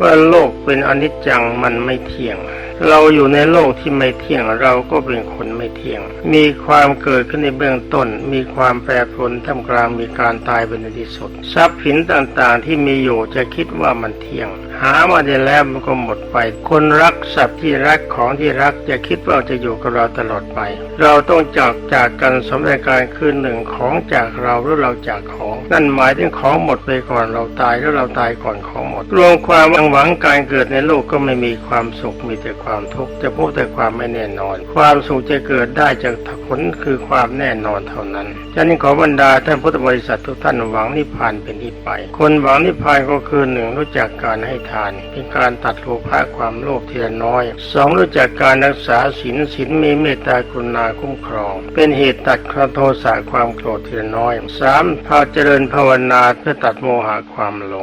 ว่าโลกเป็นอนิจจังมันไม่เที่ยง เราอยู่ในโลกที่ไม่เที่ยงเราก็เป็นคนไม่เที่ยง มีความเกิดขึ้นในเบื้องต้น มีความแปรปรวนท่ามกลางมีการตายเป็นในที่สุด ทรัพย์สินต่างๆที่มีอยู่จะคิดว่ามันเที่ยง หามาได้แล้วมันก็หมดไป คนรักสัตว์ที่รักของที่รักจะคิดว่าจะอยู่กับเราตลอดไป เราต้องจากจากกันสมรการคือหนึ่งของจากเราหรือเราจากของ นั่นหมายถึงของหมดไปก่อนเราตายแล้วเราตายก่อนของหมด รวมความหวังหวังการเกิดในโลกก็ไม่มีความสุขมีแต่ความทุกข์จะพูดแต่ความไม่แน่นอน ความสุขจะเกิดได้จากผลคือความแน่นอนเท่านั้นฉะนั้นขอบรรดาท่านพุทธบริษัททุกท่านหวังนิพพานเป็นที่ไป คนหวังนิพพานก็คือหนึ่งรู้จักการให้ทาน เป็นการตัดโลภะความโลภเทียนน้อยสองรู้จักการรักษาศีลศีลมีเมตตากรุณาคุ้มครอง เป็นเหตุตัดคราโทสะความโกรธเทียนน้อยสามพาเจริญภาวนาเพื่อตัดโมหะความหลง